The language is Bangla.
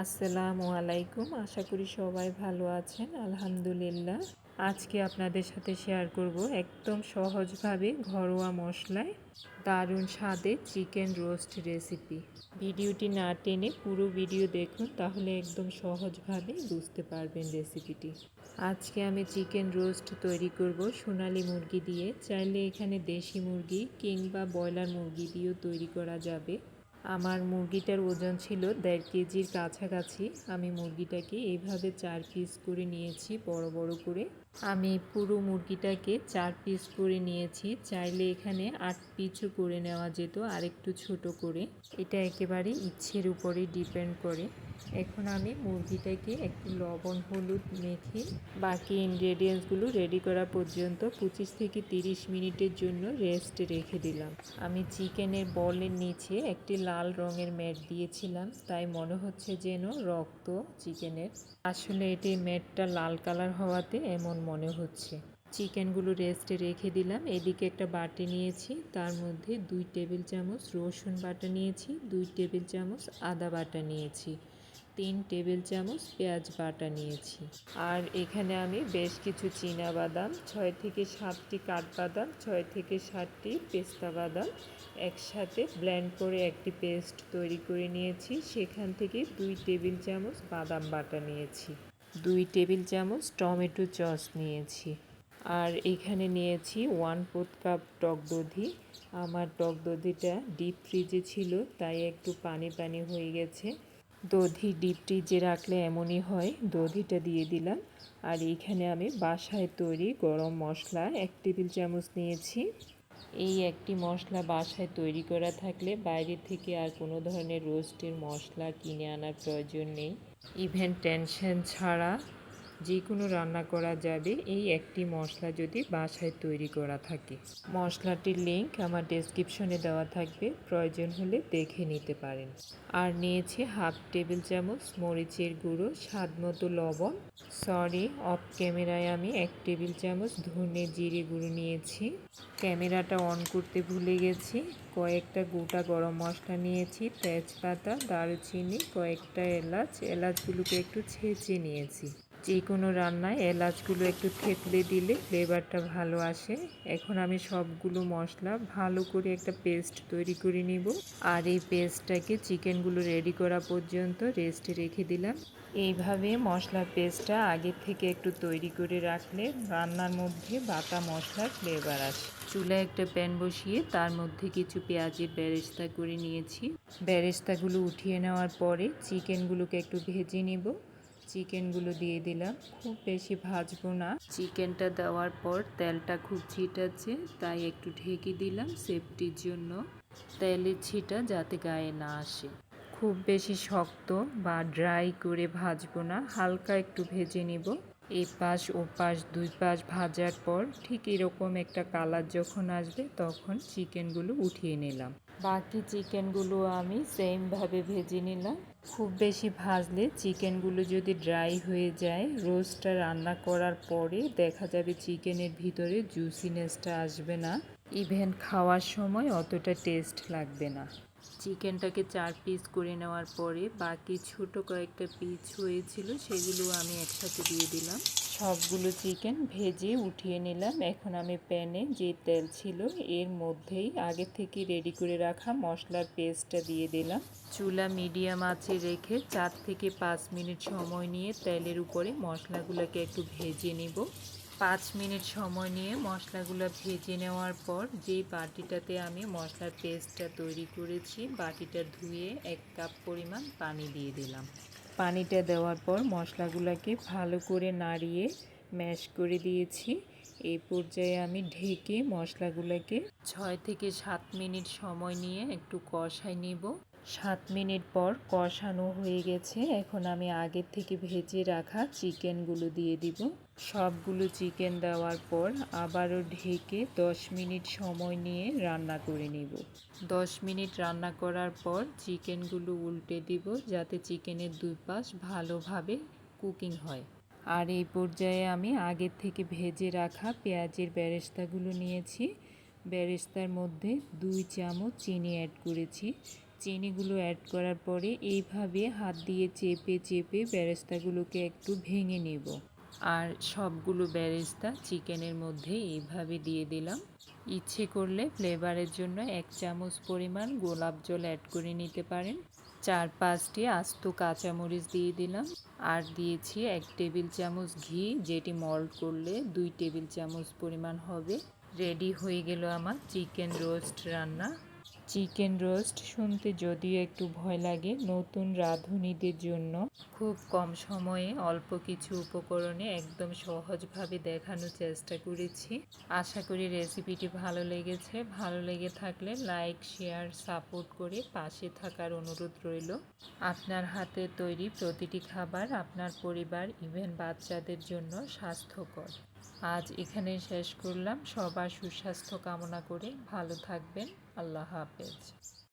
আসসালামু আলাইকুম। আশা করি সবাই ভালো আছেন, আলহামদুলিল্লাহ। আজকে আপনাদের সাথে শেয়ার করব একদম সহজভাবে ঘরোয়া মশলায় দারুণ স্বাদে চিকেন রোস্ট রেসিপি। ভিডিওটি না টেনে পুরো ভিডিও দেখুন, তাহলে একদম সহজভাবে বুঝতে পারবেন রেসিপিটি। আজকে আমি চিকেন রোস্ট তৈরি করব সোনালি মুরগি দিয়ে। চাইলে এখানে দেশি মুরগি কিংবা ব্রয়লার মুরগি দিয়েও তৈরি করা যাবে। আমার মুরগিটার ওজন ছিল দেড় কেজির কাছাকাছি। আমি মুরগিটাকে এইভাবে চার পিস করে নিয়েছি, বড় বড় করে। আমি পুরো মুরগিটাকে চার পিস করে নিয়েছি। চাইলে এখানে আট পিসও করে নেওয়া যেত, আরেকটু ছোট করে। এটা একেবারে ইচ্ছের উপরে ডিপেন্ড করে। এখন আমি মুরগিটাকে একটু লবণ, হলুদ, মেখে বাকি ইনগ্রেডিয়েন্টসগুলো রেডি করা পর্যন্ত পঁচিশ থেকে তিরিশ মিনিটের জন্য রেস্ট রেখে দিলাম। আমি চিকেনের বলের নিচে একটি লাল রঙের ম্যাট দিয়েছিলাম, তাই মনে হচ্ছে যেন রক্ত চিকেনের আসলে এটি ম্যাটটা লাল কালার হওয়াতে এমন মনে হচ্ছে। চিকেনগুলো রেস্টে রেখে দিলাম, এদিকে একটা বাটি নিয়েছি, তার মধ্যে দুই টেবিল চামচ রসুন বাটা নিয়েছি, দুই টেবিল চামচ আদা বাটা নিয়েছি। তিন টেবিল চামচ পেঁয়াজ বাটা নিয়েছি। আর এখানে আমি বেশ কিছু চীনা বাদাম, ছয় থেকে সাতটি কাঠবাদাম, ছয় থেকে সাতটি পেস্তা বাদাম একসাথে ব্লেন্ড করে একটি পেস্ট তৈরি করে নিয়েছি। সেখান থেকে দুই টেবিল চামচ বাদাম বাটা নিয়েছি। দুই টেবিল চামচ টমেটো সস নিয়েছি। আর এখানে নিয়েছি ওয়ান ফোর্থ কাপ টক দধি। আমার টক দধিটা ডিপ ফ্রিজে ছিল, তাই একটু পানি পানি হয়ে গেছে। দধি ডিপটি যে রাখলে এমনই হয়, দধিটা দিয়ে দিলাম। আর এইখানে আমি বাসায় তৈরি গরম মশলা, এক টেবিল চামচ নিয়েছি। এই একটি মশলা বাসায় তৈরি করা থাকলে বাইরে থেকে আর কোনো ধরনের রোস্টের মশলা কিনে আনার প্রয়োজন নেই। ইভেন টেনশন ছাড়া যে কোনো রান্না করা যাবে। এই একটি মশলা যদি বাসায় তৈরি করা থাকে। মশলাটির লিঙ্ক আমার ডেসক্রিপশনে দেওয়া থাকবে। প্রয়োজন হলে দেখে নিতে পারেন। আর নিয়েছি হাফ টেবিল চামচ মরিচের গুঁড়ো, স্বাদ মতো লবণ। সরি অফ ক্যামেরায় আমি এক টেবিল চামচ ধনে জিরে গুঁড়ো নিয়েছি। ক্যামেরাটা অন করতে ভুলে গেছি। কয়েকটা গোটা গরম মশলা নিয়েছি। তেজপাতা, দারুচিনি, কয়েকটা এলাচ। এলাচগুলোকে একটু ছেঁচে নিয়েছি। যে কোনো রান্নায় এলাচগুলো একটু থেতলে দিলে ফ্লেভারটা ভালো আসে। এখন আমি সবগুলো মশলা ভালো করে একটা পেস্ট তৈরি করে নিব। আর এই পেস্টটাকে চিকেনগুলো রেডি করা পর্যন্ত রেস্টে রেখে দিলাম। এইভাবে মশলার পেস্টটা আগে থেকে একটু তৈরি করে রাখলে রান্নার মধ্যে বাটা মশলার ফ্লেভার আসে। চুলায় একটা প্যান বসিয়ে তার মধ্যে কিছু পেঁয়াজের ব্যারেস্তা করে নিয়েছি। ব্যারেস্তাগুলো উঠিয়ে নেওয়ার পরে চিকেনগুলোকে একটু ভেজে নিব। চিকেনগুলো দিয়ে দিলাম। খুব বেশি ভাজবো না। চিকেনটা দেওয়ার পর তেলটা খুব ছিটাচ্ছে, তাই একটু ঢেকে দিলাম সেফটির জন্য। তেলের ছিটা যাতে গায়ে না আসে। খুব বেশি শক্ত বা ড্রাই করে ভাজবো না, হালকা একটু ভেজে নিব। এই পাশ ও পাশ দুই পাশ ভাজার পর ঠিক এরকম একটা কালার যখন আসবে তখন চিকেনগুলো উঠিয়ে নিলাম। বাকি চিকেনগুলো আমি সেমভাবে ভেজে নিলাম। খুব বেশি ভাজলে চিকেনগুলো যদি ড্রাই হয়ে যায় রোস্টটা রান্না করার পরে দেখা যাবে চিকেনের ভিতরে জুসিনেসটা আসবে না। ইভেন খাওয়ার সময় অতটা টেস্ট লাগবে না। চিকেনটাকে চার পিস করে নেওয়ার পরে বাকি ছোট কয়েকটা পিস হয়েছিল, সেগুলো আমি একসাথে দিয়ে দিলাম। সবগুলো চিকেন ভেজে উঠিয়ে নিলাম। এখন আমি প্যানে যে তেল ছিল, এর মধ্যেই আগে থেকে রেডি করে রাখা মশলার পেস্টটা দিয়ে দিলাম। চুলা মিডিয়াম আছে রেখে চার থেকে পাঁচ মিনিট সময় নিয়ে তেলের উপরে মশলাগুলোকে একটু ভেজে নিব। পাঁচ মিনিট সময় নিয়ে মশলাগুলো ভেজে নেওয়ার পর যেই বাটিটাতে আমি মশলার পেস্টটা তৈরি করেছি, বাটিটা ধুয়ে এক কাপ পরিমাণ পানি দিয়ে দিলাম। পানিটা দেওয়ার পর মশলাগুলোকে ভালো করে নাড়িয়ে ম্যাশ করে দিয়েছি। এই পর্যায়ে আমি ঢেকে মশলাগুলোকে ছয় থেকে সাত মিনিট সময় নিয়ে একটু কষাই নিব। সাত মিনিট পর কষানো হয়ে গেছে। এখন আমি আগের থেকে ভেজে রাখা চিকেনগুলো দিয়ে দিব। সবগুলো চিকেন দেওয়ার পর আবারও ঢেকে দশ মিনিট সময় নিয়ে রান্না করে নিব। দশ মিনিট রান্না করার পর চিকেনগুলো উল্টে দিব যাতে চিকেনের দুই পাশ ভালোভাবে কুকিং হয়। আর এই পর্যায়ে আমি আগের থেকে ভেজে রাখা পেঁয়াজের ব্যারেস্তাগুলো নিয়েছি। ব্যারেস্তার মধ্যে দুই চামচ চিনি অ্যাড করেছি। চিনিগুলো অ্যাড করার পরে এইভাবে হাত দিয়ে চেপে চেপে ব্যারেস্তাগুলোকে একটু ভেঙে নেব। আর সবগুলো বেরেস্তা চিকেনের মধ্যে এইভাবে দিয়ে দিলাম। ইচ্ছে করলে ফ্লেভারের জন্য এক চামচ পরিমাণ গোলাপ জল অ্যাড করে নিতে পারেন। চার পাঁচটি আস্ত কাঁচামরিচ দিয়ে দিলাম। আর দিয়েছি এক টেবিল চামচ ঘি, যেটি মল্ট করলে দুই টেবিল চামচ পরিমাণ হবে। রেডি হয়ে গেল আমার চিকেন রোস্ট রান্না। চিকেন রোস্ট শুনতে যদিও একটু ভয় লাগে নতুন রাঁধুনিদের জন্য। খুব কম সময়ে অল্প কিছু উপকরণে একদম সহজভাবে দেখানোর চেষ্টা করেছি। আশা করি রেসিপিটি ভালো লেগেছে। ভালো লেগে থাকলে লাইক, শেয়ার, সাপোর্ট করে পাশে থাকার অনুরোধ রইল। আপনার হাতে তৈরি প্রতিটি খাবার আপনার পরিবার, ইভেন বাচ্চাদের জন্য স্বাস্থ্যকর। আজ এখানে শেষ করলাম। সবার সুস্বাস্থ্য কামনা করে ভালো থাকবেন। আল্লাহ হাফেজ।